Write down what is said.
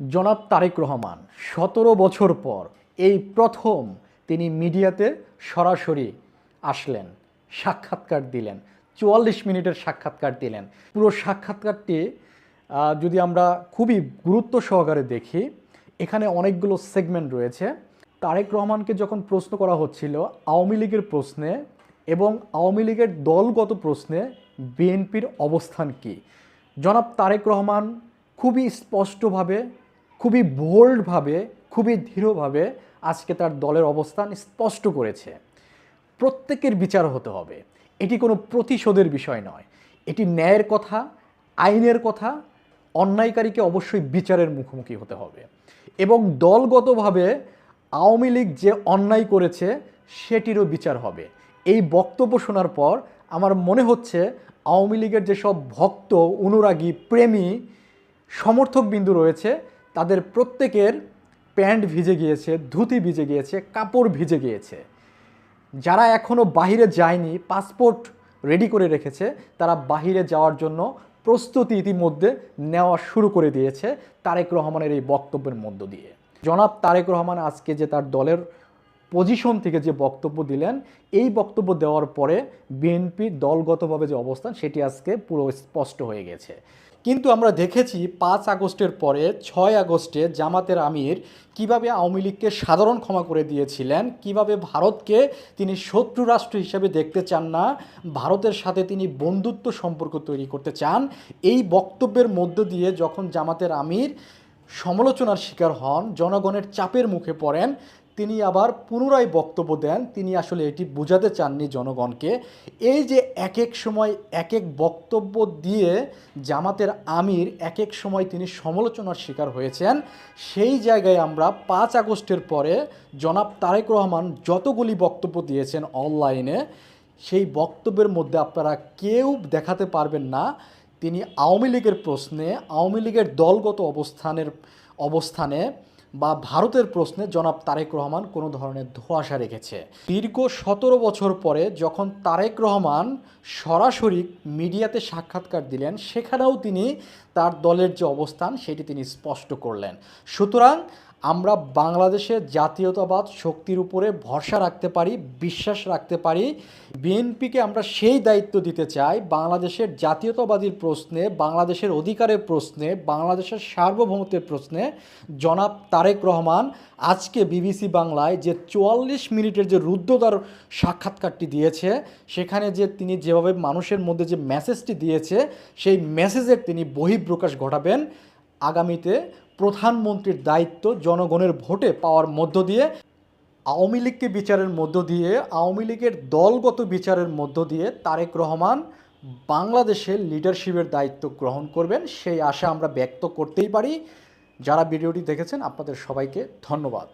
জনাব তারেক রহমান, সতেরো বছর পর এই প্রথম তিনি মিডিয়াতে সরাসরি আসলেন, সাক্ষাৎকার দিলেন, চুয়াল্লিশ মিনিটের সাক্ষাৎকার দিলেন। পুরো সাক্ষাৎকারটি যদি আমরা খুবই গুরুত্ব সহকারে দেখি, এখানে অনেকগুলো সেগমেন্ট রয়েছে। তারেক রহমানকে যখন প্রশ্ন করা হচ্ছিল আওয়ামী লীগের প্রশ্নে এবং আওয়ামী লীগের দলগত প্রশ্নে বিএনপির অবস্থান কী, জনাব তারেক রহমান খুবই স্পষ্টভাবে খুবই বোল্ডভাবে খুবই দৃঢ়ভাবে আজকে তার দলের অবস্থান স্পষ্ট করেছে। প্রত্যেকের বিচার হতে হবে। এটি কোনো প্রতিশোধের বিষয় নয়। এটি ন্যায়ের কথা, আইনের কথা, অন্যায়কারীকে অবশ্যই বিচারের মুখোমুখি হতে হবে। এবং দলগতভাবে আওয়ামী লীগ যে অন্যায় করেছে, সেটিরও বিচার হবে। এই বক্তব্য শোনার পর আমার মনে হচ্ছে আওয়ামী লীগের যেসব ভক্ত, অনুরাগী, প্রেমী সমর্থক বিন্দু রয়েছে তাদের প্রত্যেকের প্যান্ট ভিজে গিয়েছে, ধুতি ভিজে গিয়েছে, কাপড় ভিজে গিয়েছে। যারা এখনও বাহিরে যায়নি, পাসপোর্ট রেডি করে রেখেছে, তারা বাহিরে যাওয়ার জন্য প্রস্তুতি ইতিমধ্যে নেওয়া শুরু করে দিয়েছে তারেক রহমানের এই বক্তব্যের মধ্য দিয়ে। জনাব তারেক রহমান আজকে যে তার দলের পজিশন থেকে যে বক্তব্য দিলেন, এই বক্তব্য দেওয়ার পরে বিএনপি দলগতভাবে যে অবস্থান, সেটি আজকে পুরো স্পষ্ট হয়ে গেছে। কিন্তু আমরা দেখেছি পাঁচ আগস্টের পরে, ছয় আগস্টে জামাতের আমির কীভাবে আওয়ামী লীগকে সাধারণ ক্ষমা করে দিয়েছিলেন, কীভাবে ভারতকে তিনি শত্রু রাষ্ট্র হিসেবে দেখতে চান না, ভারতের সাথে তিনি বন্ধুত্ব সম্পর্ক তৈরি করতে চান, এই বক্তব্যের মধ্য দিয়ে যখন জামাতের আমির সমালোচনার শিকার হন, জনগণের চাপের মুখে পড়েন তিনি আবার পুনরায় বক্তব্য দেন। তিনি আসলে এটি বোঝাতে চাননি জনগণকে। এই যে এক এক সময় এক এক বক্তব্য দিয়ে জামাতের আমির এক এক সময় তিনি সমালোচনার শিকার হয়েছেন, সেই জায়গায় আমরা পাঁচ আগস্টের পরে জনাব তারেক রহমান যতগুলি বক্তব্য দিয়েছেন অনলাইনে, সেই বক্তব্যের মধ্যে আপনারা কেউ দেখাতে পারবেন না। তিনি আওয়ামী লীগের প্রশ্নে, আওয়ামী লীগের দলগত অবস্থানের, অবস্থানে বা ভারতের প্রশ্নে জনাব তারেক রহমান কোনো ধরনের ধোঁয়াশা রেখেছে। দীর্ঘ সতেরো বছর পরে যখন তারেক রহমান সরাসরি মিডিয়াতে সাক্ষাৎকার দিলেন, সেখানেও তিনি তার দলের যে অবস্থান, সেটি তিনি স্পষ্ট করলেন। সুতরাং আমরা বাংলাদেশের জাতীয়তাবাদ শক্তির উপরে ভরসা রাখতে পারি, বিশ্বাস রাখতে পারি। বিএনপিকে আমরা সেই দায়িত্ব দিতে চাই, বাংলাদেশের জাতীয়তাবাদীর প্রশ্নে, বাংলাদেশের অধিকারের প্রশ্নে, বাংলাদেশের সার্বভৌমত্বের প্রশ্নে। জনাব তারেক রহমান, আজকে বিবিসি বাংলায় যে চুয়াল্লিশ মিনিটের যে রুদ্ধদ্বার সাক্ষাৎকারটি দিয়েছে, সেখানে যে তিনি যেভাবে মানুষের মধ্যে যে মেসেজটি দিয়েছে, সেই মেসেজের তিনি বহিঃপ্রকাশ ঘটাবেন। আগামীতে প্রধানমন্ত্রীর দায়িত্ব জনগণের ভোটে পাওয়ার মধ্য দিয়ে, আওয়ামী লীগকে বিচারের মধ্য দিয়ে, আওয়ামী লীগের দলগত বিচারের মধ্য দিয়ে তারেক রহমান বাংলাদেশের লিডারশিপের দায়িত্ব গ্রহণ করবেন। সেই আশা আমরা ব্যক্ত করতেই পারি। যারা ভিডিওটি দেখেছেন, আপনাদের সবাইকে ধন্যবাদ।